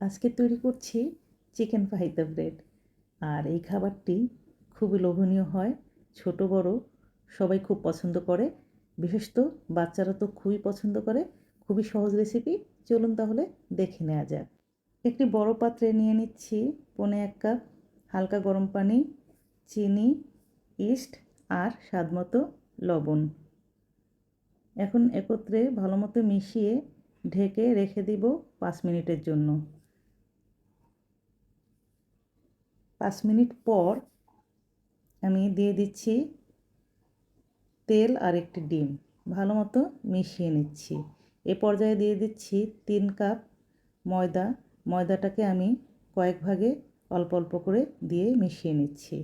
আজকে তৈরি করছি চিকেন ফাহিদা ব্রেড। আর এই খাবারটি খুবই লোভনীয় হয়, ছোট, বড়, সবাই খুব পছন্দ করে। বিশেষত বাচ্চারা তো খুবই পছন্দ করে। খুবই সহজ রেসিপি চলুন তাহলে দেখে নেওয়া যাক। একটি বড় পাত্রে নিয়ে নিচ্ছি পনে এক কাপ হালকা গরম পানি, চিনি, ইস্ট আর স্বাদমতো লবণ। এখন একত্রে ভালো মতো মিশিয়ে ঢেকে রেখে দিব পাঁচ মিনিটের জন্য। পাঁচ মিনিট পর আমি দিয়ে দিচ্ছি তেল আর একটি ডিম। ভালো মতো মিশিয়ে নিচ্ছি। এ পর্যায়ে দিয়ে দিচ্ছি তিন কাপ ময়দা। ময়দাটাকে আমি কয়েক ভাগে অল্প অল্প করে দিয়ে মিশিয়ে নিচ্ছি।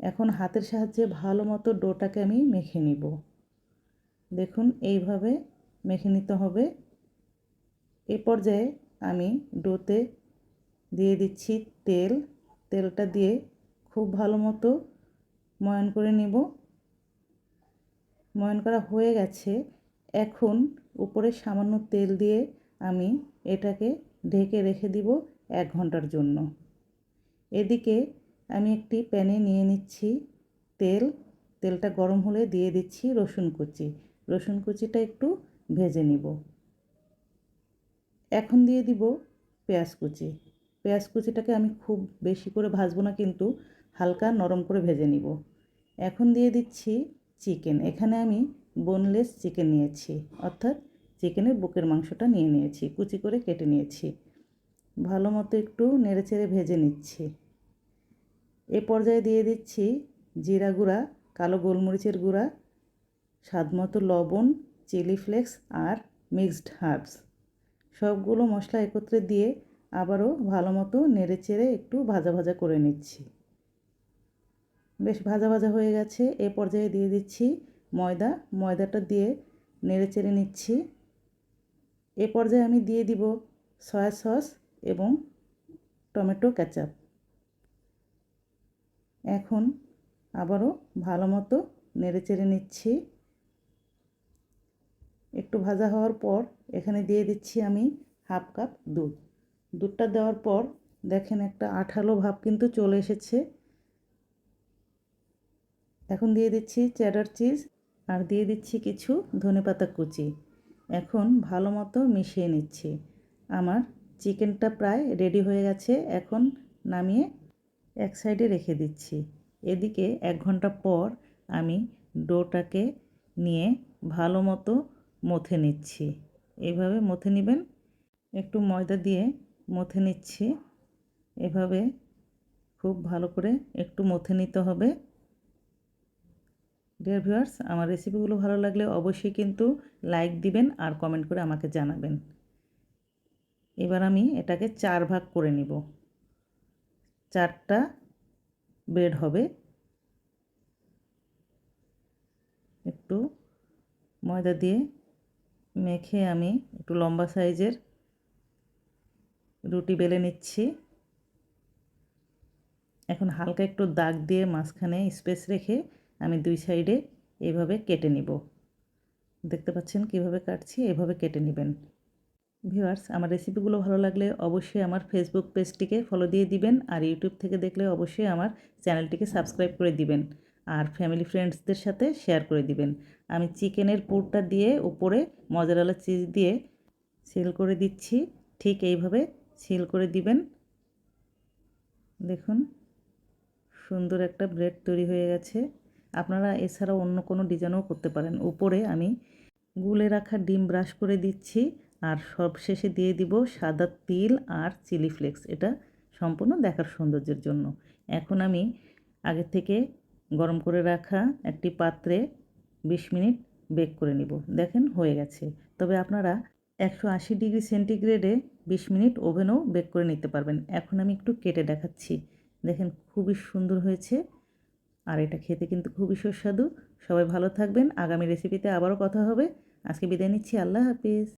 এখন হাতের সাহায্যে ভালো মতো ডোটাকে আমি মেখে নিব। দেখুন, এইভাবে মেখে নিতে হবে। এ পর্যায়ে আমি ডোতে দিয়ে দিচ্ছি তেল। তেলটা দিয়ে খুব ভালো মতো ময়ন করে নিব। ময়ন করা হয়ে গেছে। এখন উপরে সামান্য তেল দিয়ে আমি এটাকে ঢেকে রেখে দিব এক ঘণ্টার জন্য। এদিকে আমি একটি প্যানে নিয়ে নিচ্ছি তেল। তেলটা গরম হলে দিয়ে দিচ্ছি রসুন কুচি। রসুন কুচিটা একটু ভেজে নিব। এখন দিয়ে দিব পেঁয়াজ কুচি। পেঁয়াজ কুচিটাকে আমি খুব বেশি করে ভাজবো না, কিন্তু হালকা নরম করে ভেজে নিব। এখন দিয়ে দিচ্ছি চিকেন। এখানে আমি বোনলেস চিকেন নিয়েছি, অর্থাৎ চিকেনের বুকের মাংসটা নিয়ে নিয়েছি, কুচি করে কেটে নিয়েছি। ভালো মতো একটু নেড়েচেড়ে ভেজে নিচ্ছি। এ পর্যায়ে দিয়ে দিচ্ছি জিরা গুঁড়া, কালো গোলমরিচের গুঁড়া স্বাদমতো লবণ, চিলি ফ্লেক্স আর মিক্সড হার্বস। সবগুলো মশলা একত্রে দিয়ে আবারও ভালো মতো নেড়ে চেড়ে একটু ভাজা ভাজা করে নিচ্ছি। বেশ ভাজা ভাজা হয়ে গেছে। এ পর্যায়ে দিয়ে দিচ্ছি ময়দা। ময়দাটা দিয়ে নেড়ে চেড়ে নিচ্ছি। এ পর্যায়ে আমি দিয়ে দিব সয়া সস এবং টমেটো ক্যাচাপ এখন আবারও ভালো মতো নেড়ে চেড়ে নিচ্ছি। একটু ভাজা হওয়ার পর এখানে দিয়ে দিচ্ছি আমি হাফ কাপ দুধ। দুধটা দেওয়ার পর দেখেন একটা আঠালো ভাব কিন্তু চলে এসেছে। এখন দিয়ে দিচ্ছি চ্যাডার চিজ আর দিয়ে দিচ্ছি কিছু ধনেপাতা কুচি। এখন ভালো মতো মিশিয়ে নিচ্ছি। আমার চিকেনটা প্রায় রেডি হয়ে গেছে। এখন নামিয়ে এক সাইডে রেখে দিচ্ছি। এদিকে এক ঘণ্টা পর আমি ডোটাকে নিয়ে ভালো মতো মথে নিচ্ছি। এভাবে মথে নেবেন। একটু ময়দা দিয়ে মথে নিচ্ছি। এভাবে খুব ভালো করে একটু মথে নিতে হবে। ডিয়ার ভিউয়ার্স আমার রেসিপিগুলো ভালো লাগলে অবশ্যই কিন্তু লাইক দিবেন আর কমেন্ট করে আমাকে জানাবেন। এবার আমি এটাকে চার ভাগ করে নিব। চারটা ব্রেড হবে। একটু ময়দা দিয়ে মেখে আমি একটু লম্বা সাইজের রুটি বেলে নিচ্ছি। এখন হালকা একটু দাগ দিয়ে মাঝখানে স্পেস রেখে আমি দুই সাইডে এভাবে কেটে নিব। দেখতে পাচ্ছেন কীভাবে কাটছি? এভাবে কেটে নেবেন। ভিউয়ার্স, আমার রেসিপিগুলো ভালো লাগলে অবশ্যই আমার ফেসবুক পেজটিকে ফলো দিয়ে দিবেন আর ইউটিউব থেকে দেখলে অবশ্যই আমার চ্যানেলটিকে সাবস্ক্রাইব করে দিবেন আর ফ্যামিলি ফ্রেন্ডসদের সাথে শেয়ার করে দিবেন। আমি চিকেনের পুরটা দিয়ে উপরে মজারালা চিজ দিয়ে সেল করে দিচ্ছি। ঠিক এইভাবে সিল করে দিবেন। দেখুন, সুন্দর একটা ব্রেড তৈরি হয়ে গেছে। আপনারা এছাড়াও অন্য কোনো ডিজাইনও করতে পারেন। উপরে আমি গুলে রাখা ডিম ব্রাশ করে দিচ্ছি আর সব শেষে দিয়ে দিব সাদা তিল আর চিলি ফ্লেক্স। এটা সম্পূর্ণ দেখার সৌন্দর্যের জন্য। এখন আমি আগে থেকে গরম করে রাখা একটি পাত্রে বিশ মিনিট বেক করে নিব। দেখেন হয়ে গেছে। তবে আপনারা একশো আশি ডিগ্রি সেন্টিগ্রেডে বিশ মিনিট ওভেনও বেক করে নিতে পারবেন। এখন আমি একটু কেটে দেখাচ্ছি। দেখেন খুবই সুন্দর হয়েছে। আর এটা খেতে কিন্তু খুবই সুস্বাদু। সবাই ভালো থাকবেন। আগামী রেসিপিতে আবারও কথা হবে। আজকে বিদায় নিচ্ছি। আল্লাহ হাফিজ।